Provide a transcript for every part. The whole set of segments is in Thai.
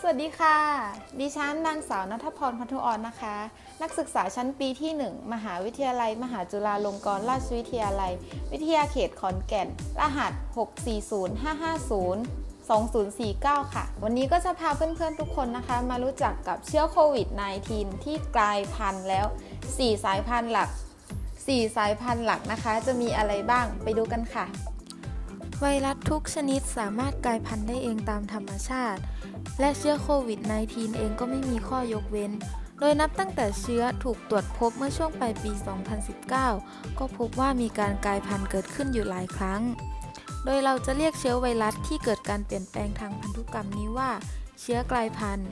สวัสดีค่ะ ดิฉันนางสาวนัทพรพันธุออนนะคะ นักศึกษาชั้นปีที่ 1 มหาวิทยาลัย มหาจุฬาลงกรณราชวิทยาลัย วิทยาเขตขอนแก่น รหัส 640 550 2049 ค่ะ วันนี้ก็จะพาเพื่อนๆทุกคนนะคะ มารู้จักกับเชื้อโควิด -19 ที่กลายพันธุ์แล้ว 4 สายพันธุ์หลัก 4 สายพันธุ์หลักนะคะ จะมีอะไรบ้างไปดูกันค่ะ ไวรัสทุกชนิดสามารถกลายพันธุ์ได้เองตามธรรมชาติ และเชื้อโควิด -19 เองก็ไม่มีข้อยกเว้น โดยนับตั้งแต่เชื้อถูกตรวจพบเมื่อช่วงปลายปี 2019 ก็พบว่ามีการกลายพันธุ์เกิดขึ้นอยู่หลายครั้ง โดยเราจะเรียกเชื้อไวรัสที่เกิดการเปลี่ยนแปลงทางพันธุกรรมนี้ว่า เชื้อกลายพันธุ์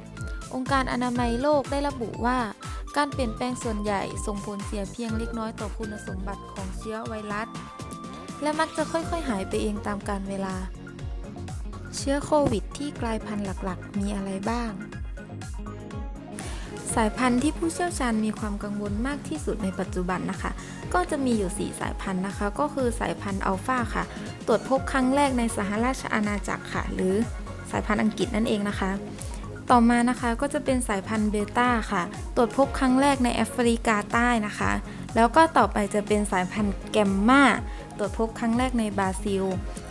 องค์การอนามัยโลกได้ระบุว่า การเปลี่ยนแปลงส่วนใหญ่ส่งผลเสียเพียงเล็กน้อยต่อคุณสมบัติของเชื้อไวรัส และมักจะค่อยๆ หายไปเองตามกาลเวลา เชื้อโควิดที่กลายพันธุ์หลักๆ มีอะไรบ้าง สายพันธุ์ที่ผู้เชี่ยวชาญมีความกังวลมากที่สุดในปัจจุบันนะคะ ก็จะมีอยู่ 4 สายพันธุ์นะคะ ก็คือสายพันธุ์อัลฟาค่ะ ตรวจพบครั้งแรกในสหราชอาณาจักรค่ะ หรือสายพันธุ์อังกฤษนั่นเองนะคะต่อมานะคะก็จะเป็นสายพันธุ์เบต้าค่ะ ตรวจพบครั้งแรกในแอฟริกาใต้นะคะ แล้วก็ต่อไปจะเป็นสายพันธุ์แกมมา ตรวจพบครั้งแรกในบราซิล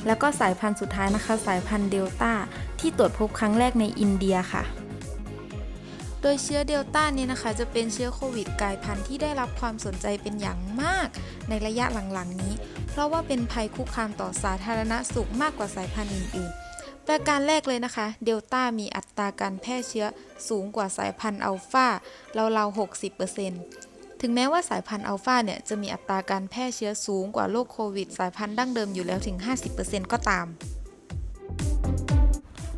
แล้วก็สายพันธุ์สุดท้ายนะคะ สายพันธุ์เดลต้าที่ตรวจพบครั้งแรกในอินเดียค่ะ โดยเชื้อเดลต้านี้นะคะ จะเป็นเชื้อโควิดกลายพันธุ์ที่ได้รับความสนใจเป็นอย่างมากในระยะหลังๆนี้ เพราะว่าเป็นภัยคุกคามต่อสาธารณสุขมากกว่าสายพันธุ์อื่นๆประการแรกเลยนะคะ เดลต้ามีอัตราการแพร่เชื้อสูงกว่าสายพันธุ์อัลฟาราวๆ60% ถึงแม้ว่าสายพันธุ์อัลฟาเนี่ยจะมีอัตราการแพร่เชื้อสูงกว่าโรคโควิด สายพันธุ์ดั้งเดิมอยู่แล้วถึง 50%ก็ตาม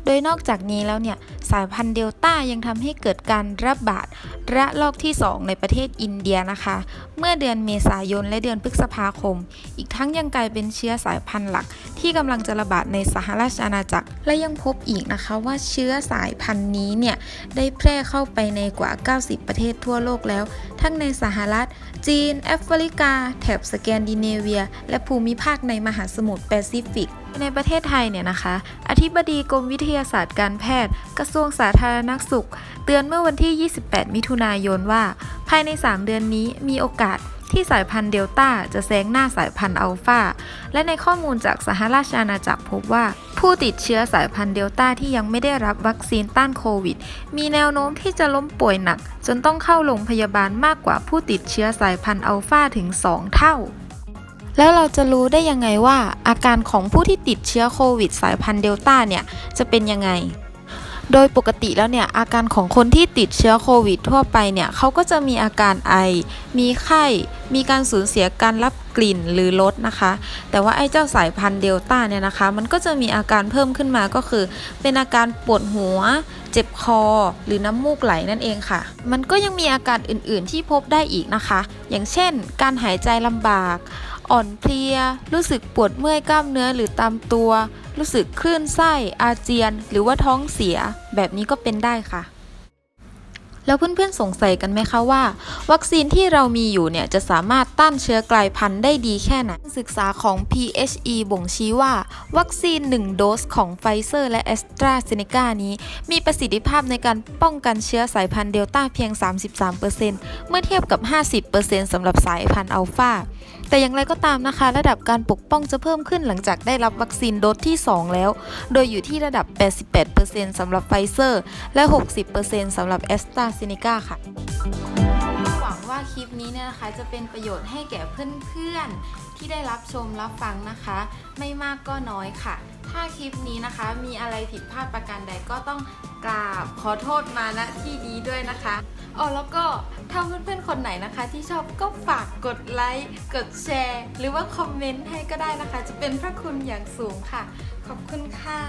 โดยนอกจากนี้แล้วเนี่ย สายพันธุ์เดลต้ายังทำให้เกิดการระบาดระลอกที่ 2 ในประเทศอินเดียนะคะ เมื่อเดือนเมษายนและเดือนพฤษภาคม อีกทั้งยังกลายเป็นเชื้อสายพันธุ์หลักที่กำลังจะระบาดในสหราชอาณาจักร และยังพบอีกนะคะว่าเชื้อสายพันธุ์นี้เนี่ยได้แพร่เข้าไปในกว่า 90 ประเทศทั่วโลกแล้ว ทั้งในสหรัฐ จีน แอฟริกา แถบสแกนดิเนเวีย และภูมิภาคในมหาสมุทรแปซิฟิกในประเทศไทยเนี่ยนะคะ อธิบดีกรมวิทยาศาสตร์การแพทย์ กระทรวงสาธารณสุข เตือนเมื่อวันที่ 28 มิถุนายนว่า ภายใน 3 เดือนนี้มีโอกาส ที่สายพันธุ์เดลต้าจะแซงหน้าสายพันธุ์อัลฟาและในข้อมูลจากสหราชอาณาจักรพบว่า ผู้ติดเชื้อสายพันธุ์เดลต้าที่ยังไม่ได้รับวัคซีนต้านโควิด มีแนวโน้มที่จะล้มป่วยหนัก จนต้องเข้าโรงพยาบาลมากกว่าผู้ติดเชื้อสายพันธุ์อัลฟาถึง 2 เท่าแล้วเราจะรู้ได้ยังไงว่าอาการของผู้ที่ติดเชื้อโควิดสายพันธุ์เดลต้าเนี่ยจะเป็นยังไง โดยปกติแล้วเนี่ยอาการของคนที่ติดเชื้อโควิดทั่วไปเนี่ยเขาก็จะมีอาการไอ มีไข้ มีการสูญเสียการรับกลิ่นหรือรสนะคะ แต่ว่าไอ้เจ้าสายพันธุ์เดลต้าเนี่ยนะคะ มันก็จะมีอาการเพิ่มขึ้นมาก็คือ เป็นอาการปวดหัว เจ็บคอ หรือน้ำมูกไหลนั่นเองค่ะ มันก็ยังมีอาการอื่นๆที่พบได้อีกนะคะ อย่างเช่น การหายใจลำบาก อ่อนเพลีย รู้สึกปวดเมื่อยกล้ามเนื้อหรือตามตัว รู้สึกคลื่นไส้อาเจียน หรือว่าท้องเสีย แบบนี้ก็เป็นได้ค่ะ แล้วเพื่อนๆสงสัยกันไหมคะว่า วัคซีนที่เรามีอยู่เนี่ยจะสามารถต้านเชื้อกลายพันธุ์ได้ดีแค่ไหนศึกษาของ PHE บ่งชี้ว่า วัคซีน 1 โดสของไฟเซอร์และ a s t r a z เซ e c a นี้ มีประสิทธิภาพในการป้องกันเชื้อสายพันธุ์เดลต้าเพียง 33%เมื่อเทียบกับ 50%สำหรับสายพันธุ์อัลฟาแต่อย่างไรก็ตามนะคะ ระดับการปกป้องจะเพิ่มขึ้นหลังจากได้รับวัคซีนโดสที่ 2 แล้ว โดยอยู่ที่ระดับ 88%สำหรับไฟเซอร์ และ 60%สำหรับแอสตราเซเนกาค่ะหวังว่าคลิปนี้เนี่ยนะคะจะเป็นประโยชน์ให้แก่เพื่อนๆ ที่ได้รับชมรับฟังนะคะ ไม่มากก็น้อยค่ะ ถ้าคลิปนี้นะคะ มีอะไรผิดพลาดประการใดก็ต้องกราบขอโทษมาณที่นี้ด้วยนะคะอ๋อแล้วก็ถ้าเพื่อนๆคนไหนนะคะ ที่ชอบก็ฝากกดไลค์กดแชร์ หรือว่าคอมเมนต์ให้ก็ได้นะคะ จะเป็นพระคุณอย่างสูงค่ะ ขอบคุณค่ะ